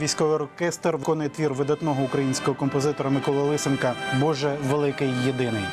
Військовий оркестр виконує твір видатного українського композитора Миколи Лисенка Боже великий єдиний.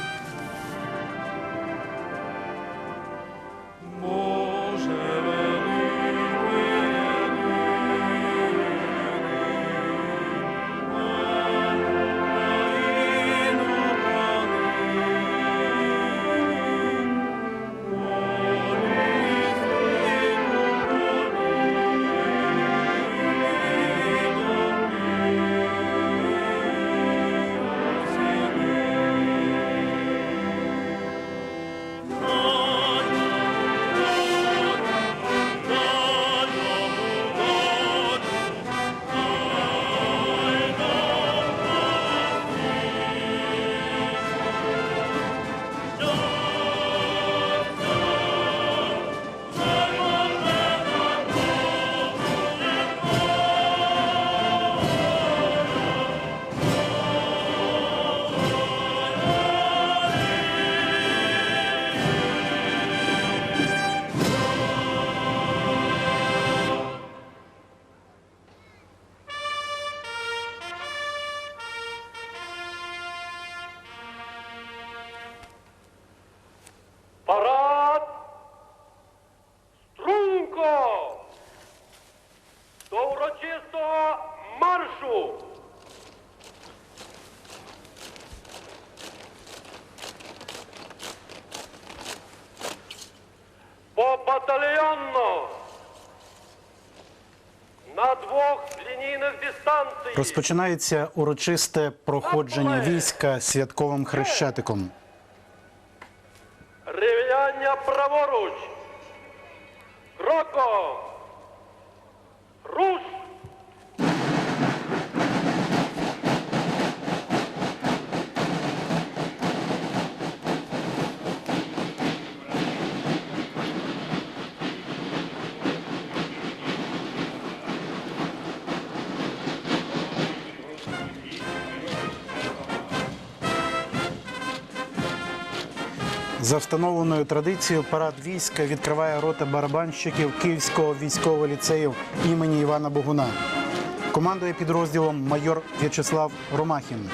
Розпочинається урочисте проходження війська святковим хрещатиком. Рівняння праворуч. Кроком. Руш. За встановленою традицією парад війська відкриває рота барабанщиків Київського військового ліцею імені Івана Богуна. Командує підрозділом майор В'ячеслав Ромахін.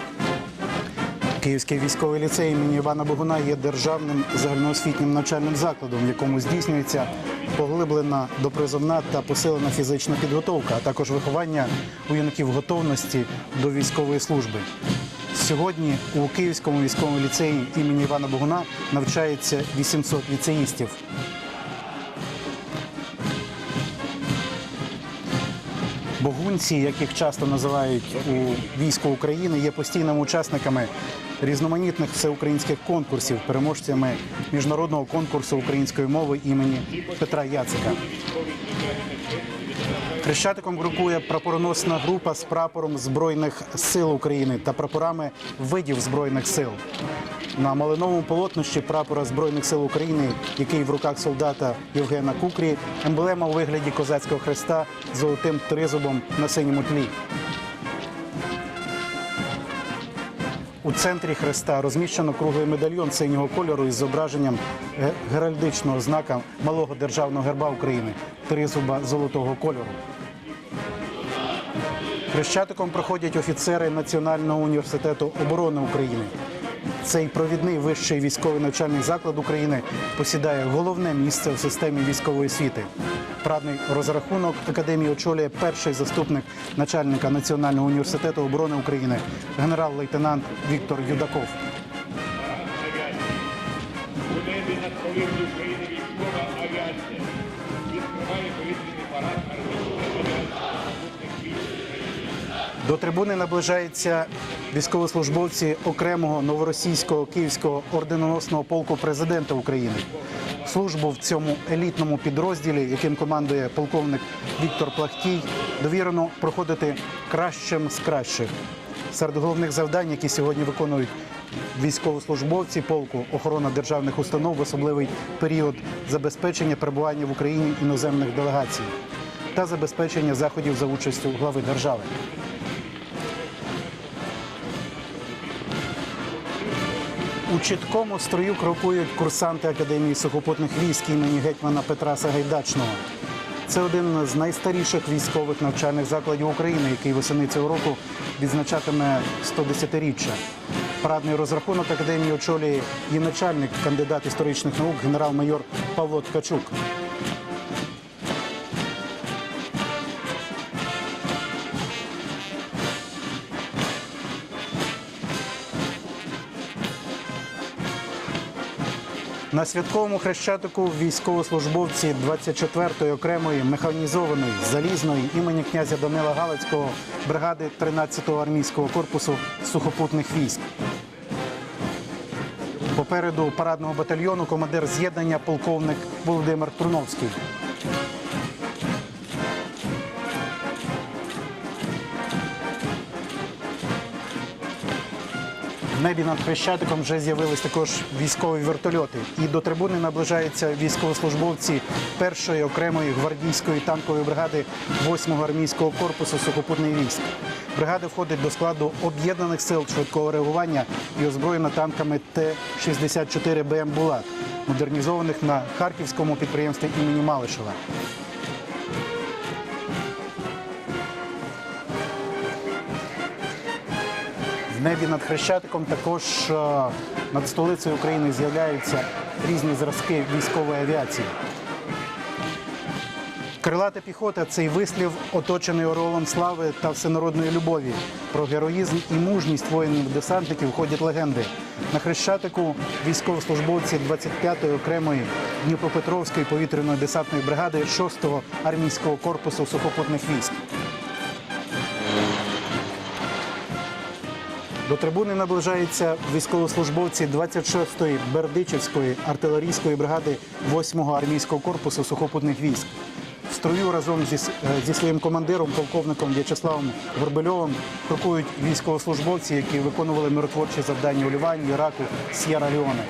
Київський військовий ліцей імені Івана Богуна є державним загальноосвітнім навчальним закладом, в якому здійснюється поглиблена допризовна та посилена фізична підготовка, а також виховання у юнаків готовності до військової служби. Сьогодні у Київському військовому ліцеї імені Івана Богуна навчається 800 ліцеїстів. Богунці, як їх часто називають у війську України, є постійними учасниками різноманітних всеукраїнських конкурсів, переможцями міжнародного конкурсу української мови імені Петра Яцика. Хрещатиком крокує прапороносна група з прапором Збройних сил України та прапорами видів Збройних сил. На малиновому полотнищі прапора Збройних сил України, який в руках солдата Євгена Кукрі, емблема у вигляді козацького хреста з золотим тризубом на синьому тлі. У центрі хреста розміщено круглий медальйон синього кольору із зображенням геральдичного знака малого державного герба України тризуба золотого кольору. Хрещатиком проходять офіцери Національного університету оборони України. Цей провідний вищий військовий навчальний заклад України посідає головне місце в системі військової освіти. Прадний розрахунок академії очолює перший заступник начальника Національного університету оборони України, генерал-лейтенант Віктор Юдаков. До трибуни наближаються військовослужбовці окремого новоросійського київського орденоносного полку президента України. Службу в цьому елітному підрозділі, яким командує полковник Віктор Плахтій, довірено проходити кращим з кращих. Серед головних завдань, які сьогодні виконують військовослужбовці полку, охорона державних установ особливий період забезпечення перебування в Україні іноземних делегацій та забезпечення заходів за участю глави держави. У чіткому строю крокують курсанти Академії сухопутних військ імені гетьмана Петра Сагайдачного. Це один з найстаріших військових навчальних закладів України, який восени цього року відзначатиме 110-річчя. Парадний розрахунок академії очолює і начальник, кандидат історичних наук, генерал-майор Павло Ткачук. На святковому хрещатику військовослужбовці 24-ї окремої механізованої залізної імені князя Данила Галицького бригади 13-го армійського корпусу сухопутних військ. Попереду парадного батальйону командир з'єднання полковник Володимир Труновський. Небі над Хрещатиком вже з'явились також військові вертольоти. І до трибуни наближаються військовослужбовці першої окремої гвардійської танкової бригади 8-го армійського корпусу сухопутний військ. Бригада входить до складу об'єднаних сил швидкого реагування і озброєна танками Т-64 БМ Булат, модернізованих на харківському підприємстві імені Малишева. Небі над Хрещатиком також е, над столицею України з'являються різні зразки військової авіації. Крилата піхота цей вислів, оточений оролом слави та всенародної любові. Про героїзм і мужність воїнів-десантників ходять легенди. На Хрещатику військовослужбовці 25-ї окремої Дніпропетровської повітряної десантної бригади 6-го армійського корпусу сухопутних військ. До трибуни наближаються військовослужбовці 26-ї Бердичівської артилерійської бригади 8-го армійського корпусу сухопутних військ. В строю разом зі, е, зі своїм командиром, полковником В'ячеславом Горбельовим, крокують військовослужбовці, які виконували миротворчі завдання у Лівані, Іраку, С'єра Леоне.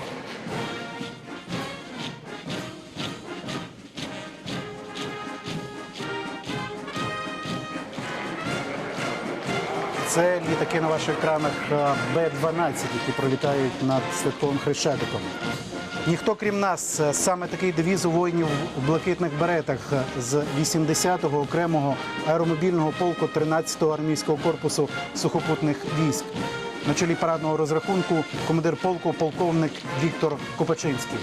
Це літаки на ваших екранах е, Б-12, які пролітають над святковим хрещатиком. Ніхто крім нас, е, саме такий девіз у воїнів у блакитних беретах е, з 80-го окремого аеромобільного полку 13-го армійського корпусу сухопутних військ. На чолі парадного розрахунку командир полку полковник Віктор Копачинський.